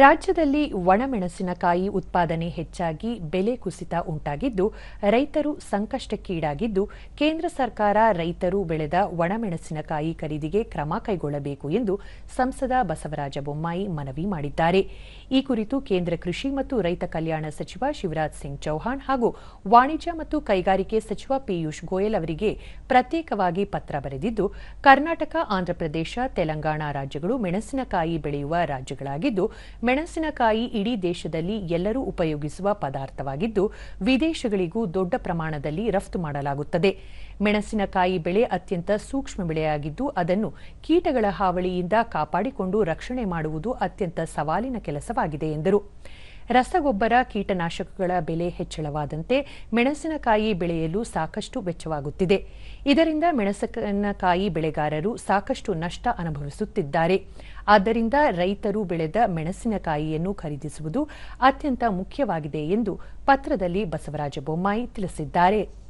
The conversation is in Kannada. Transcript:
ರಾಜ್ಯದಲ್ಲಿ ಒಣಮೆಣಸಿನಕಾಯಿ ಉತ್ಪಾದನೆ ಹೆಚ್ಚಾಗಿ ಬೆಲೆ ಕುಸಿತ ಉಂಟಾಗಿದ್ದು, ರೈತರು ಸಂಕಷ್ಟಕ್ಕೀಡಾಗಿದ್ದು, ಕೇಂದ್ರ ಸರ್ಕಾರ ರೈತರು ಬೆಳೆದ ಒಣಮೆಣಸಿನಕಾಯಿ ಖರೀದಿಗೆ ಕ್ರಮ ಕೈಗೊಳ್ಳಬೇಕು ಎಂದು ಸಂಸದ ಬಸವರಾಜ ಬೊಮ್ಮಾಯಿ ಮನವಿ ಮಾಡಿದ್ದಾರೆ. ಈ ಕುರಿತು ಕೇಂದ್ರ ಕೃಷಿ ಮತ್ತು ರೈತ ಕಲ್ಯಾಣ ಸಚಿವ ಶಿವರಾಜ್ ಸಿಂಗ್ ಚೌಹಾಣ್ ಹಾಗೂ ವಾಣಿಜ್ಯ ಮತ್ತು ಕೈಗಾರಿಕೆ ಸಚಿವ ಪಿಯೂಷ್ ಗೋಯಲ್ ಅವರಿಗೆ ಪ್ರತ್ಯೇಕವಾಗಿ ಪತ್ರ ಬರೆದಿದ್ದು, ಕರ್ನಾಟಕ ಆಂಧ್ರಪ್ರದೇಶ ತೆಲಂಗಾಣ ರಾಜ್ಯಗಳು ಮೆಣಸಿನಕಾಯಿ ಬೆಳೆಯುವ ರಾಜ್ಯಗಳಾಗಿದ್ದು ಮೆಣಸಿನಕಾಯಿ ಇಡೀ ದೇಶದಲ್ಲಿ ಎಲ್ಲರೂ ಉಪಯೋಗಿಸುವ ಪದಾರ್ಥವಾಗಿದ್ದು, ವಿದೇಶಗಳಿಗೂ ದೊಡ್ಡ ಪ್ರಮಾಣದಲ್ಲಿ ರಫ್ತು ಮಾಡಲಾಗುತ್ತದೆ. ಮೆಣಸಿನಕಾಯಿ ಬೆಳೆ ಅತ್ಯಂತ ಸೂಕ್ಷ್ಮ ಬೆಳೆಯಾಗಿದ್ದು, ಅದನ್ನು ಕೀಟಗಳ ಹಾವಳಿಯಿಂದ ಕಾಪಾಡಿಕೊಂಡು ರಕ್ಷಣೆ ಮಾಡುವುದು ಅತ್ಯಂತ ಸವಾಲಿನ ಕೆಲಸವಾಗಿದೆ ಎಂದರು. ರಸಗೊಬ್ಬರ, ಕೀಟನಾಶಕಗಳ ಬೆಲೆ ಹೆಚ್ಚಳವಾದಂತೆ ಮೆಣಸಿನಕಾಯಿ ಬೆಳೆಯಲು ಸಾಕಷ್ಟು ವೆಚ್ಚವಾಗುತ್ತಿದೆ. ಇದರಿಂದ ಮೆಣಸಿನಕಾಯಿ ಬೆಳೆಗಾರರು ಸಾಕಷ್ಟು ನಷ್ಟ ಅನುಭವಿಸುತ್ತಿದ್ದಾರೆ. ಆದ್ದರಿಂದ ರೈತರು ಬೆಳೆದ ಮೆಣಸಿನಕಾಯಿಯನ್ನು ಖರೀದಿಸುವುದು ಅತ್ಯಂತ ಮುಖ್ಯವಾಗಿದೆ ಎಂದು ಪತ್ರದಲ್ಲಿ ಬಸವರಾಜ ಬೊಮ್ಮಾಯಿ ತಿಳಿಸಿದ್ದಾರೆ.